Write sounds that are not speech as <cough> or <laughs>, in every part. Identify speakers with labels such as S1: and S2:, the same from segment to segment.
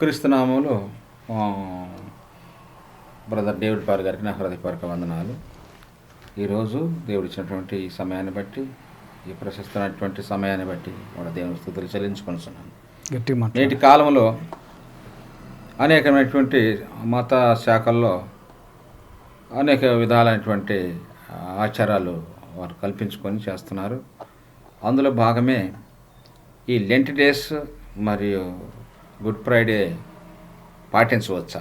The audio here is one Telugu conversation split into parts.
S1: క్రీస్తునామంలో బ్రదర్ డేవిడ్ పార్ గారికి నా హృదయపూర్వక వందనాలు. ఈరోజు దేవుడు ఇచ్చినటువంటి ఈ సమయాన్ని బట్టి ఈ ప్రశస్తమైనటువంటి సమయాన్ని బట్టి మన దేవుని స్థుతులు
S2: మాట.
S1: నేటి కాలంలో అనేకమైనటువంటి మత శాఖల్లో అనేక విధాలైనటువంటి ఆచారాలు వారు కల్పించుకొని చేస్తున్నారు. అందులో భాగమే ఈ లెంట్ డేస్ మరియు గుడ్ ఫ్రైడే పాటించవచ్చా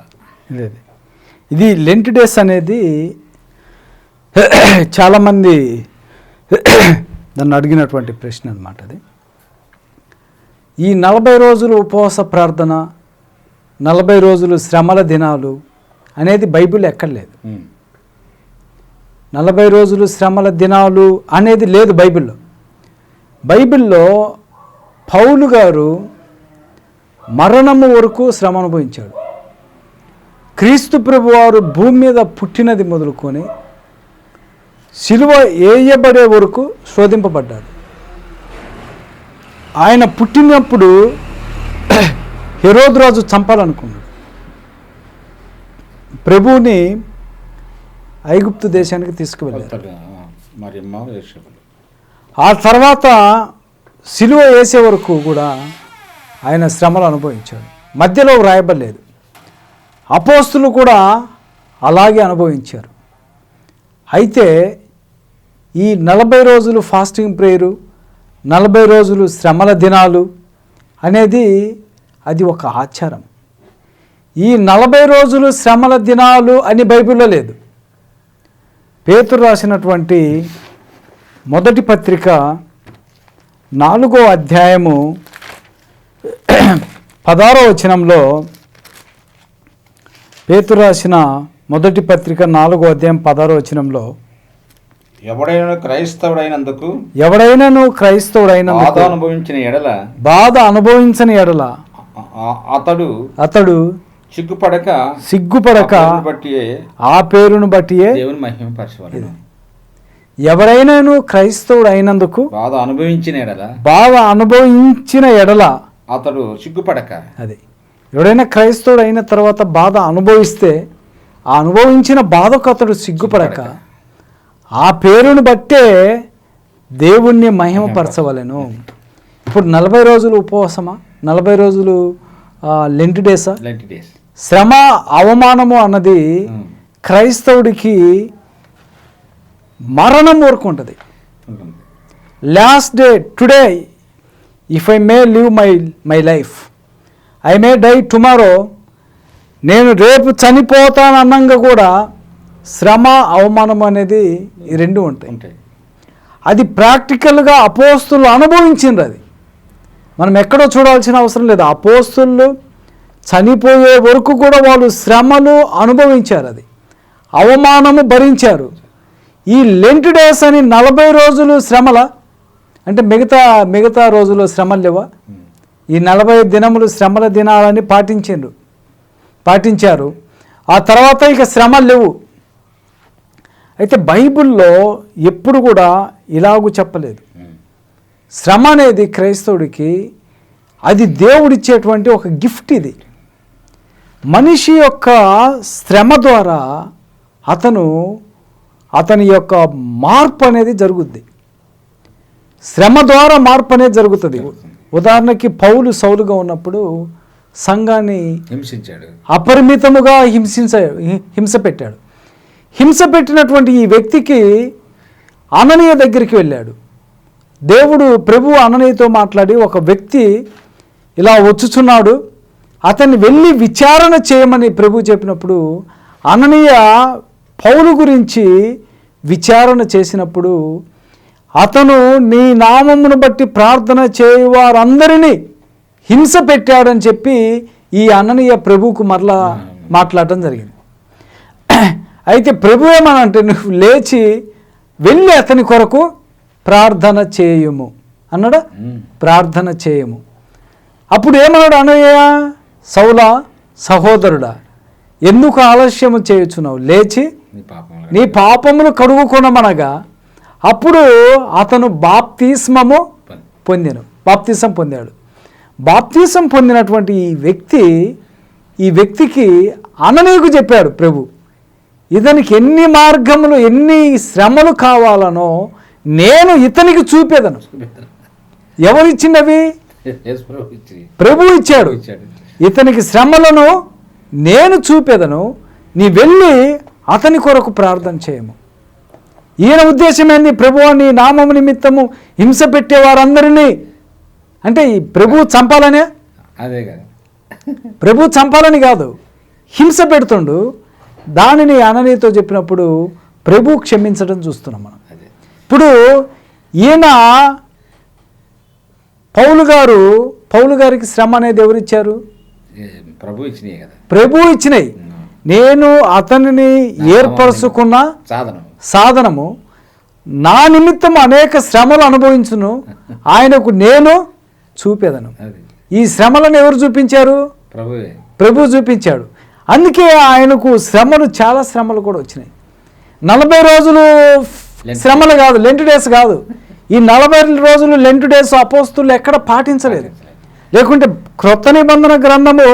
S2: ఇదే ఇదే. లెంట్ డేస్ అనేది <coughs> చాలామంది <coughs> నన్ను అడిగినటువంటి ప్రశ్న అనమాట అది ఈ నలభై రోజులు ఉపవాస ప్రార్థన నలభై రోజులు శ్రమల దినాలు అనేది బైబిల్ ఎక్కడ లేదు
S1: ఉమ్.
S2: నలభై రోజులు శ్రమల దినాలు అనేది లేదు బైబిల్లో బైబిల్లో పౌలు గారు మరణము వరకు శ్రమ అనుభవించాడు. క్రీస్తు ప్రభు వారు భూమి మీద పుట్టినది మొదలుకొని శిలువ వేయబడే వరకు శోధింపబడ్డాడు. ఆయన పుట్టినప్పుడు <clears throat> హెరోద్ రాజు చంపాలనుకున్నాడు. ప్రభువుని ఐగుప్తు దేశానికి తీసుకువెళ్ళారు
S1: యేషువులు.
S2: ఆ తర్వాత సిలువ వేసే వరకు కూడా ఆయన శ్రమలు అనుభవించాడు. మధ్యలో వ్రాయబడలేదు. అపోస్తులు కూడా అలాగే అనుభవించారు. అయితే ఈ నలభై రోజులు ఫాస్టింగ్ ప్రేయరు నలభై రోజులు శ్రమల దినాలు అనేది అది ఒక ఆచారం. ఈ నలభై రోజులు శ్రమల దినాలు అని బైబిల్లో లేదు. పేతురు రాసినటువంటి మొదటి పత్రిక నాలుగో అధ్యాయము పదారో వచనంలో పేతురు రాసిన మొదటి పత్రిక నాలుగో అధ్యాయం పదారో వచనంలో
S1: ఎవడైనా క్రైస్తవుడైనందుకు
S2: ఎవడైనాను క్రైస్తవుడైనందుకు
S1: బాధ అనుభవించిన ఎడల
S2: బాధ అనుభవించని ఎడల
S1: అతడు
S2: అతడు సిగ్గుపడక
S1: పేరును బట్టి
S2: ఆ పేరును బట్టియే
S1: దేవుని మహిమ పరచవలను.
S2: ఎవరైనాను క్రైస్తవుడు అయినందుకు
S1: బాధ అనుభవించిన ఎడల
S2: బాధ అనుభవించిన ఎడల
S1: అతడు సిగ్గుపడక.
S2: అది. ఎవడైనా క్రైస్తవుడు అయిన తర్వాత బాధ అనుభవిస్తే ఆ అనుభవించిన బాధకు అతడు సిగ్గుపడక ఆ పేరును బట్టే దేవుణ్ణి మహిమపరచవలెను. ఇప్పుడు నలభై రోజులు ఉపవాసమా? నలభై రోజులు లెంట్ డేసా
S1: ఇలాంటి డేస్
S2: శ్రమ అవమానము అన్నది. క్రైస్తవుడికి మరణం వరకు ఉంటుంది. Last day today if I may live my my life I may die tomorrow నేను రేపు చనిపోతాను అన్నంగా కూడా శ్రమ అవమానం అనేది ఈ రెండు ఉంటాయి. అది ప్రాక్టికల్గా అపోస్తులు అనుభవించిండ్రు అది. మనం ఎక్కడో చూడాల్సిన అవసరం లేదు. అపోస్తులు చనిపోయే వరకు కూడా వాళ్ళు శ్రమలు అనుభవించారు అది. అవమానము భరించారు. ఈ లెంట్ డేస్ అని నలభై రోజులు శ్రమల అంటే మిగతా మిగతా రోజుల్లో శ్రమలు లేవా? ఈ నలభై దినములు శ్రమల దినాలని పాటించిండ్రు పాటించారు. ఆ తర్వాత ఇక శ్రమలు లేవు. అయితే బైబిల్లో ఎప్పుడు కూడా ఇలాగూ చెప్పలేదు. శ్రమ అనేది క్రైస్తవుడికి అది దేవుడిచ్చేటువంటి ఒక గిఫ్ట్ ఇది. మనిషి యొక్క శ్రమ ద్వారా అతను అతని యొక్క మార్పు అనేది జరుగుద్ది. శ్రమ ద్వారా మార్పు అనేది జరుగుతుంది. ఉదాహరణకి పౌలు సౌలుగా ఉన్నప్పుడు సంఘాన్ని
S1: హింసించాడు.
S2: అపరిమితముగా హింసించ హింస పెట్టాడు. హింస పెట్టినటువంటి ఈ వ్యక్తికి అననీయ దగ్గరికి వెళ్ళాడు. దేవుడు ప్రభు అననీయతో మాట్లాడి ఒక వ్యక్తి ఇలా వచ్చుచున్నాడు. అతన్ని వెళ్ళి విచారణ చేయమని ప్రభు చెప్పినప్పుడు అననీయ పౌలు గురించి విచారణ చేసినప్పుడు అతను నీ నామమును బట్టి ప్రార్థన చేయువారందరినీ హింస పెట్టాడని చెప్పి ఈ అననీయ ప్రభువుకు మరలా మాట్లాడటం జరిగింది. అయితే ప్రభు ఏమనంటే నువ్వు లేచి వెళ్ళి అతని కొరకు ప్రార్థన చేయుము. అన్నాడా?
S1: ఉమ్.
S2: ప్రార్థన చేయము. అప్పుడు ఏమన్నాడు అనయ్య సౌలా సహోదరుడా ఎందుకు ఆలస్యము చేయుచున్నావు? లేచి
S1: నీ
S2: పాపములు కడుగుకొనమనగా అప్పుడు అతను బాప్తిస్మము పొందాను. బాప్తిసం పొందాడు. బాప్తిసం పొందినటువంటి ఈ వ్యక్తి ఈ వ్యక్తికి అననీకు చెప్పాడు ప్రభు. ఇతనికి ఎన్ని మార్గములు ఎన్ని శ్రమలు కావాలనో నేను ఇతనికి చూపేదను. ఎవరిచ్చినవి
S1: ప్రభు ఇచ్చి
S2: ప్రభు ఇచ్చాడు.
S1: ఇచ్చాడు.
S2: ఇతనికి శ్రమలను నేను చూపేదను. నీ వెళ్ళి అతని కొరకు ప్రార్థన చేయము. ఈయన ఉద్దేశం ఏంది? ప్రభు నీ నామము నిమిత్తము హింస పెట్టే వారందరినీ అంటే ఈ ప్రభు చంపాలనే?
S1: అదే కదా.
S2: ప్రభు చంపాలని కాదు. హింస పెడుతుండు. దానిని అననీతో చెప్పినప్పుడు ప్రభు క్షమించడం చూస్తున్నాం మనం. ఇప్పుడు ఈయన పౌలు గారు పౌలు గారికి శ్రమ అనేది ఎవరిచ్చారు?
S1: ప్రభు ఇచ్చినాయి కదా.
S2: ప్రభు ఇచ్చినాయి. నేను అతనిని ఏర్పరచుకున్న
S1: సాధనం
S2: సాధనము నా నిమిత్తం అనేక శ్రమలు అనుభవించును. ఆయనకు నేను చూపేదను. ఈ శ్రమలను ఎవరు చూపించారు? ప్రభు చూపించాడు. అందుకే ఆయనకు శ్రమలు చాలా శ్రమలు కూడా వచ్చినాయి. నలభై రోజులు. శ్రమలు కాదు లెంట్ డేస్ కాదు. ఈ నలభై రోజులు లెంట్ డేస్ అపోస్తులు ఎక్కడ పాటించలేదు. లేకుంటే క్రొత్త నిబంధన గ్రంథము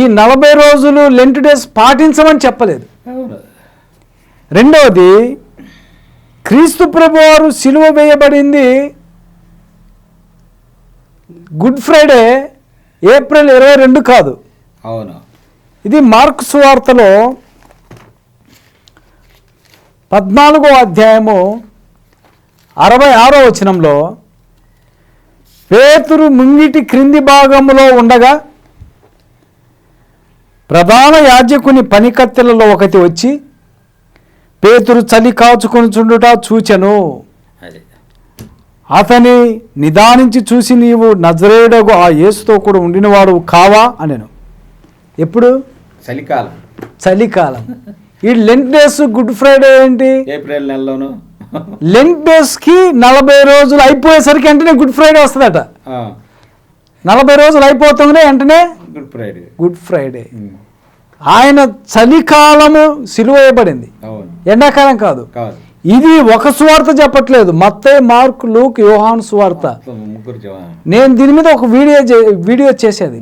S2: ఈ నలభై రోజులు లెంట్ డేస్ పాటించమని చెప్పలేదు. రెండవది క్రీస్తు ప్రభు వారు సిలువ వేయబడింది గుడ్ ఫ్రైడే ఏప్రిల్ ఇరవై రెండు కాదు.
S1: అవును.
S2: ఇది మార్క్ సువార్తలో పద్నాలుగో అధ్యాయము అరవై ఆరో వచనంలో పేతురు ముంగిటి క్రింది భాగములో ఉండగా ప్రధాన యాజకుని పనికత్తెలలో ఒకటి వచ్చి పేతురు చలి కాచుకొని చుండుట చూచెను. అతని నిదానించి చూసి నీవు నజరేయుడగు ఆ యేసుతో కూడా ఉండినవాడు కావా అనెను. ఎప్పుడు?
S1: చలికాలం.
S2: చలికాలం. ఈ లెంట్ డేస్ గుడ్ ఫ్రైడే ఏంటి?
S1: ఏప్రిల్ నెలలోను.
S2: లెంట్ డేస్కి నలభై రోజులు అయిపోయేసరికి వెంటనే గుడ్ ఫ్రైడే వస్తుందట. నలభై రోజులు అయిపోతుందనే వెంటనే?
S1: Good Friday.
S2: Good Friday. ఆయన చలికాలము సిలువేయబడింది. ఎండాకాలం కాదు. ఇది ఒక సువార్త చెప్పట్లేదు. మత్తే మార్క్ లూక్ యోహాన్
S1: జవాన్
S2: నేను దీని మీద ఒక వీడియో వీడియో చేసేది.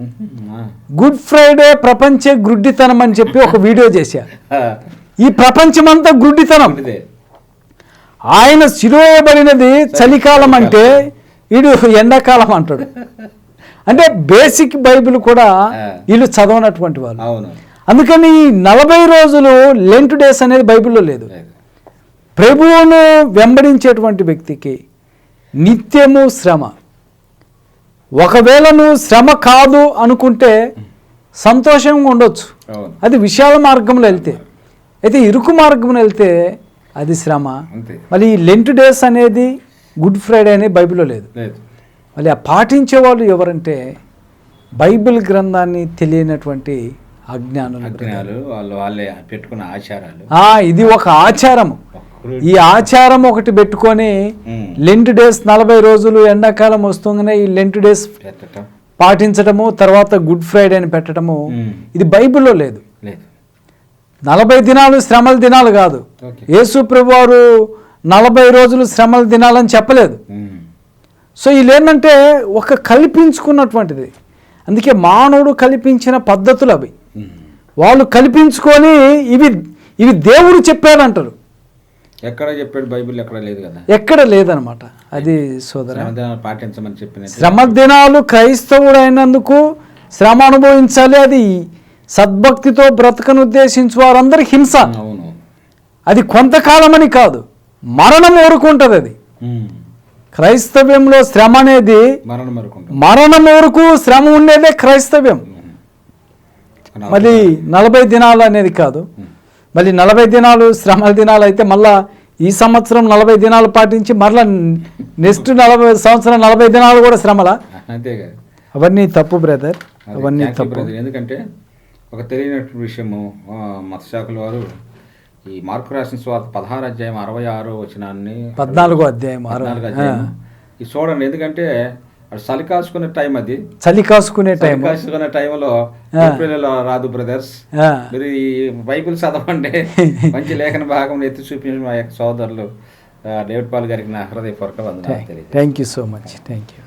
S2: గుడ్ ఫ్రైడే ప్రపంచ గుడ్డితనం అని చెప్పి ఒక వీడియో చేశా. ఈ ప్రపంచమంతా గుడ్డితనం.
S1: ఇదే
S2: ఆయన సిలువేయబడినది చలికాలం అంటే వీడు ఎండాకాలం అంటాడు. అంటే బేసిక్ బైబిల్ కూడా వీళ్ళు చదవనటువంటి వాళ్ళు. అందుకని ఈ నలభై రోజులు లెంట్ డేస్ అనేది బైబిల్లో లేదు. ప్రభువును వెంబడించేటువంటి వ్యక్తికి నిత్యము శ్రమ. ఒకవేళ నువ్వు శ్రమ కాదు అనుకుంటే సంతోషంగా ఉండొచ్చు. అది విశాల మార్గంలో వెళ్తే అయితే ఇరుకు మార్గంలో వెళ్తే అది శ్రమ. మళ్ళీ ఈ లెంట్ డేస్ అనేది గుడ్ ఫ్రైడే అనేది బైబిల్లో లేదు.
S1: లేదు.
S2: మళ్ళీ ఆ పాటించే వాళ్ళు ఎవరంటే బైబిల్ గ్రంథాన్ని తెలియనటువంటి అజ్ఞానులు
S1: వాళ్ళు వాళ్ళే పెట్టుకున్న ఆచారాలు.
S2: ఆ, ఇది ఒక ఆచారము.
S1: ఒక్కరు-
S2: ఈ ఆచారం ఒకటి పెట్టుకొని లెంట్ డేస్ నలభై రోజులు ఎండాకాలం వస్తుందనే ఈ లెంట్ డేస్ పాటించటము తర్వాత గుడ్ ఫ్రైడే అని పెట్టడము ఇది బైబిల్లో లేదు. నలభై దినాలు శ్రమల దినాలు కాదు. యేసు ప్రభు వారు నలభై రోజులు శ్రమల దినాలని చెప్పలేదు. సో వీళ్ళు ఏంటంటే ఒక కల్పించుకున్నటువంటిది. అందుకే మానవుడు కల్పించిన పద్ధతులు అవి. వాళ్ళు కల్పించుకొని ఇవి ఇవి దేవుడు చెప్పాడంటారు.
S1: ఎక్కడ చెప్పాడు బైబిల్ ఎక్కడ లేదు కదా?
S2: ఎక్కడ లేదనమాట. అది సోదర.
S1: పాటించమని చెప్పిన
S2: శ్రమ దినాలు క్రైస్తవుడు అయినందుకు శ్రమ అనుభవించాలి. అది సద్భక్తితో బ్రతకను ఉద్దేశించు వారందరి హింస.
S1: అవును.
S2: అది కొంతకాలమని కాదు. మరణం ఊరుకుంటుంది అది. క్రైస్తవ్యంలో శ్రమ అనేది
S1: మరణం వరకు
S2: శ్రమ ఉండేదే క్రైస్తవ్యం. మళ్ళీ నలభై దినాలు అనేది కాదు. మళ్ళీ నలభై దినాలు శ్రమల దినాలు అయితే మళ్ళా ఈ సంవత్సరం నలభై దినాలు పాటించి మరలా నెక్స్ట్ నలభై సంవత్సరం నలభై దినాలు కూడా శ్రమలా? అవన్నీ తప్పు బ్రదర్. అవన్నీ తప్పు.
S1: ఎందుకంటే ఒక తెలియనటువంటి విషయము ఆ, మత్స్యశాఖల వారు ఈ మార్కు రాసిన స్వాత పదహారు అధ్యాయం అరవై ఆరో వచనాన్ని
S2: పద్నాలుగో అధ్యాయం
S1: పద్నాలుగు అధ్యాయం ఇది చూడండి ఎందుకంటే చలి కాసుకునే టైం అది.
S2: చలి కాసుకునే టైం
S1: కాసుకునే టైంలో ఏప్రిల్ రాదు బ్రదర్స్ మీరు ఈ బైబిల్ చదవండి. <laughs> మంచి లేఖన భాగం ఎత్తి చూపించిన మా యొక్క సోదరులు డేవిడ్ పాల్ గారికి నా హృదయపూర్వక వందనాలు తెలియదు
S2: thank you so much thank you